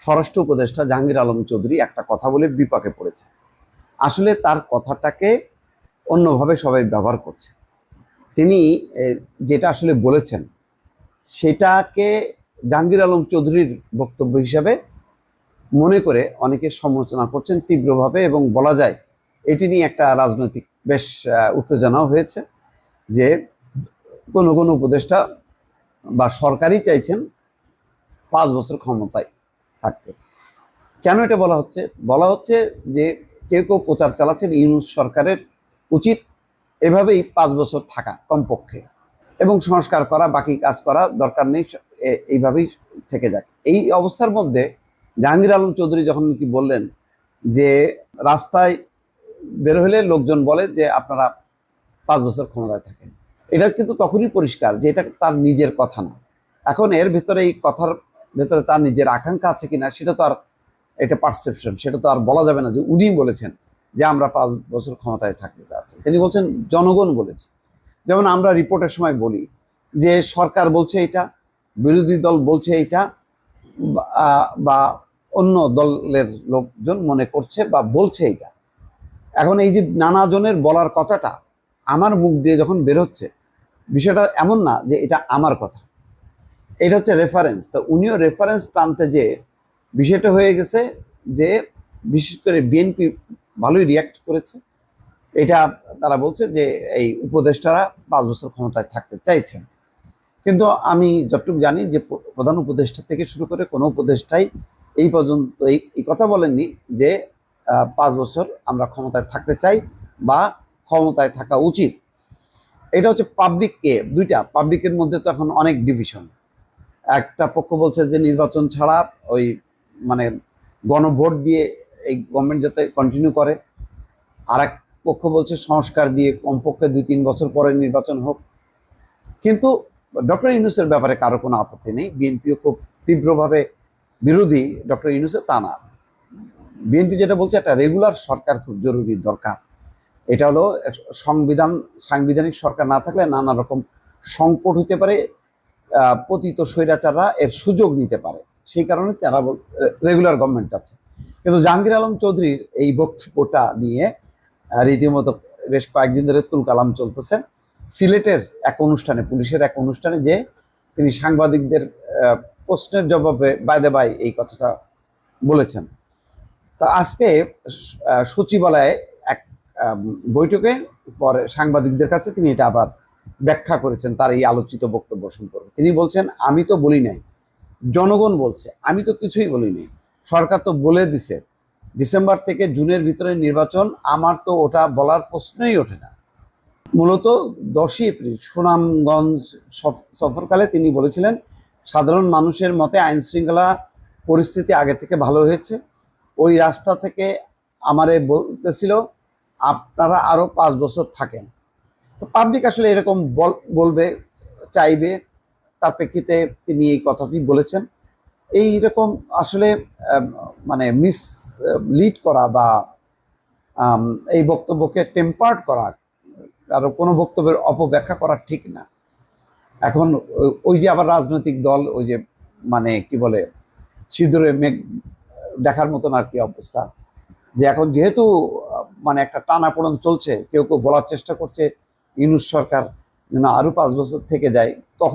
স্বরাষ্ট্র উপদেষ্টা জাহাঙ্গীর আলম চৌধুরী একটা কথা বলে বিপাকে পড়েছে। আসলে তার কথাটাকে অন্যভাবে সবাই ব্যবহার করছে। তিনি যেটা আসলে বলেছেন, সেটাকে জাহাঙ্গীর আলম চৌধুরীর বক্তব্য হিসাবে মনে করে অনেকে সমালোচনা করছেন তীব্রভাবে এবং বলা যায় এটি নিয়ে একটা রাজনৈতিক বেশ উত্তেজনাও হয়েছে যে কোনো কোনো উপদেষ্টা বা সরকারই চাইছেন পাঁচ বছর ক্ষমতায় থাকতে কেন এটা বলা হচ্ছে? বলা হচ্ছে যে কেউ কেউ প্রচার চালাচ্ছেন ইউনুস সরকারের উচিত এভাবেই পাঁচ বছর থাকা কমপক্ষে। এবং সংস্কার করা, বাকি কাজ করা দরকার নেই এইভাবেই থেকে যাক। এই অবস্থার মধ্যে জাহাঙ্গীর আলম চৌধুরী যখন কি বললেন যে রাস্তায় বের হলে লোকজন বলে যে আপনারা পাঁচ বছর ক্ষমতায় থাকেন। এটা কিন্তু তখনই পরিষ্কার যে এটা তার নিজের কথা না। এখন এর ভেতরে এই কথার ভেতরে তার নিজের আকাঙ্ক্ষা আছে কিনা, সেটা তো আর এটা পারসেপশন সেটা তো আর বলা যাবে না যে উনি বলেছেন যে আমরা পাঁচ বছর ক্ষমতায় থাকতে চাচ্ছি। তিনি বলছেন, জনগণ বলেছে। যেমন আমরা রিপোর্টের সময় বলি যে সরকার বলছে এটা, বিরোধী দল বলছে এটা, বা- অন্য দলের লোকজন মনে করছে বা বলছে এটা। এখন এই যে নানা জনের বলার কথাটা আমার মুখ দিয়ে যখন বেরোচ্ছে বিষয়টা এমন না যে এটা আমার কথা। এটা হচ্ছে রেফারেন্স তো উনিও রেফারেন্স টানতে যে বিষয়টা হয়ে গেছে যে বিশেষ করে বিএনপি ভালোই রিয়াক্ট করেছে। এটা তারা বলছে যে এই উপদেষ্টারা পাঁচ বছর ক্ষমতায় থাকতে চাইছেন। কিন্তু আমি যতটুকু জানি যে প্রধান উপদেষ্টা থেকে শুরু করে কোনো উপদেষ্টাই এই পর্যন্ত এই কথা বলেননি যে পাঁচ বছর আমরা ক্ষমতায় থাকতে চাই বা ক্ষমতায় থাকা উচিত। এটা হচ্ছে পাবলিককে দুইটা। পাবলিকের মধ্যে তো এখন অনেক ডিভিশন একটা পক্ষ বলছে যে নির্বাচন ছাড়া ওই মানে গণভোট দিয়ে এই গভর্নমেন্ট যাতে কন্টিনিউ করে। আর এক পক্ষ বলছে সংস্কার দিয়ে কমপক্ষে দুই তিন বছর পরে নির্বাচন হোক। কিন্তু ডক্টর ইউনুসের ব্যাপারে কারও কোনো আপত্তি নেই। বিএনপিও খুব তীব্রভাবে বিরোধী ডক্টর ইউনুসের, তা না। বিএনপি যেটা বলছে, একটা রেগুলার সরকার খুব জরুরি, দরকার। এটা হলো সংবিধান, সাংবিধানিক সরকার না থাকলে নানা রকম সংকট হতে পারে পতিত স্বৈরাচাররা এর সুযোগ নিতে পারে। সেই কারণে তারা রেগুলার গভর্নমেন্ট চাচ্ছে কিন্তু জাহাঙ্গীর আলম চৌধুরীর এই বক্তব্যটা নিয়ে রীতিমতো বেশ কয়েকদিন ধরে তুলকালাম চলতেছে। সিলেটের এক অনুষ্ঠানে, পুলিশের এক অনুষ্ঠানে যে তিনি সাংবাদিকদের প্রশ্নের জবাবে বাইদে বাই এই কথাটা বলেছেন। তা আজকে সচিবালয়ে এক বৈঠকে পরে সাংবাদিকদের কাছে তিনি এটা আবার ব্যাখ্যা করেছেন তার এই আলোচিত বক্তব্য সম্পর্কে। তিনি বলছেন, আমি তো বলি নাই। জনগণ বলছে, আমি তো কিছুই বলি নাই। সরকার তো বলে দিছে, ডিসেম্বর থেকে জুনের ভিতরে নির্বাচন, আমার তো ওটা বলার প্রশ্নই ওঠে না। মূলত দশই এপ্রিল সুনামগঞ্জ সফ- সফরকালে তিনি বলেছিলেন, সাধারণ মানুষের মতে আইন শৃঙ্খলা পরিস্থিতি আগে থেকে ভালো হয়েছে। ওই রাস্তা থেকে আমারে বলতেছিল, আপনারা আরও পাঁচ বছর থাকেন। তো পাবলিক আসলে এরকম বল- বলবে, চাইবে, তার প্রেক্ষিতে তিনি এই কথাটি বলেছেন। এই রকম আসলে মানে মিস লিড করা বা এই বক্তব্যকে টেম্পার্ড করা, কারও কোনো বক্তব্যের অপব্যাখ্যা করা ঠিক না। এখন ওই যে আবার রাজনৈতিক দল, ওই যে মানে কি বলে, সিঁদুরে মেঘ দেখার মতন আর কি অবস্থা। যে এখন যেহেতু মানে একটা টানাপোড়ন চলছে, কেউ কেউ বলার চেষ্টা করছে ইউনুস সরকার যেন আরও পাঁচ বছর থেকে যায় তখন